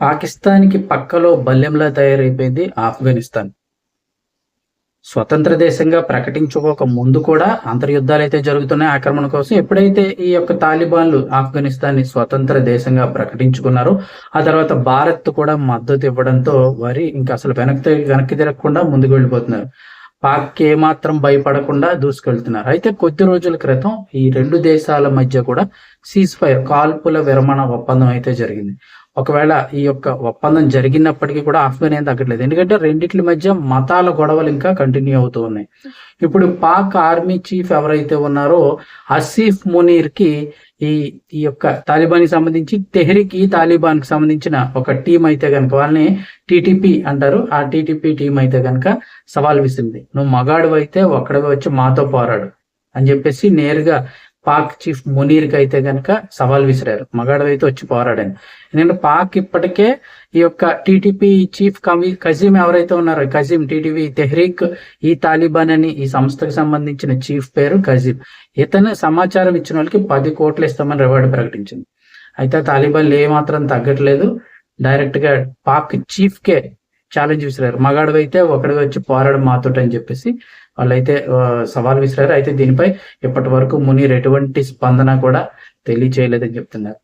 పాకిస్తాన్‌కి పక్కలో బల్లెంలా తయారైపోయింది ఆఫ్ఘనిస్తాన్. స్వతంత్ర దేశంగా ప్రకటించుకోక ముందు కూడా అంతర్యుద్ధాలు అయితే జరుగుతున్నాయి ఆక్రమణ కోసం. ఎప్పుడైతే ఈ యొక్క తాలిబాన్లు ఆఫ్ఘనిస్తాన్‌ని స్వతంత్ర దేశంగా ప్రకటించుకున్నారో, ఆ తర్వాత భారత్ కూడా మద్దతు ఇవ్వడంతో వారి ఇంకా అసలు వెనక్కి వెనక్కి తిరగకుండా ముందుకు వెళ్ళిపోతున్నారు. పాక్ ఏమాత్రం భయపడకుండా దూసుకెళ్తున్నారు. అయితే కొద్ది రోజుల క్రితం ఈ రెండు దేశాల మధ్య కూడా సీజ్ ఫైర్ కాల్పుల విరమణ ఒప్పందం అయితే జరిగింది. ఒకవేళ ఈ యొక్క ఒప్పందం జరిగినప్పటికీ కూడా ఆఫ్ఘన్ ఏం తగ్గట్లేదు. ఎందుకంటే రెండిట్ల మధ్య మతాల గొడవలు ఇంకా కంటిన్యూ అవుతూ ఉన్నాయి. ఇప్పుడు పాక్ ఆర్మీ చీఫ్ ఎవరైతే ఉన్నారో ఆసీఫ్ మునీర్కి ఈ ఈ యొక్క తాలిబాన్కి సంబంధించి తెహ్రిక్ ఈ తాలిబాన్‌కి సంబంధించిన ఒక టీం అయితే కనుక వాళ్ళని టీటీపీ అంటారు. ఆ టీటీపీ టీం అయితే కనుక సవాల్ విసింది "నువ్వు మగాడు అయితే ఒక్కడివే వచ్చి మాతో పోరాడు" అని చెప్పేసి నేరుగా పాక్ చీఫ్ మునీర్‌కి అయితే కనుక సవాల్ విసిరారు. మగాడవైతే వచ్చి పోరాడని. ఎందుకంటే పాక్ ఇప్పటికే ఈ యొక్క టీటీపీ చీఫ్ కవి కజీం ఎవరైతే ఉన్నారో కజీం టీటీపీ తెహ్రీక్ ఈ తాలిబాన్ అని ఈ సంస్థకు సంబంధించిన చీఫ్ పేరు కజీం. ఇతను సమాచారం ఇచ్చిన వాళ్ళకి పది కోట్లు ఇస్తామని రివార్డు ప్రకటించింది. అయితే తాలిబాన్లు ఏమాత్రం తగ్గట్లేదు. డైరెక్ట్గా పాక్ చీఫ్ కే ఛాలెంజ్ విసిరారు. మగాడివైతే ఒకడివే వచ్చి పోరాడు మాతోటి అని చెప్పేసి వాళ్ళైతే సవాల్ విసిరారు. అయితే దీనిపై ఇప్పటి వరకు మునీర్ ఎటువంటి స్పందన కూడా తెలియచేయలేదని చెప్తున్నారు.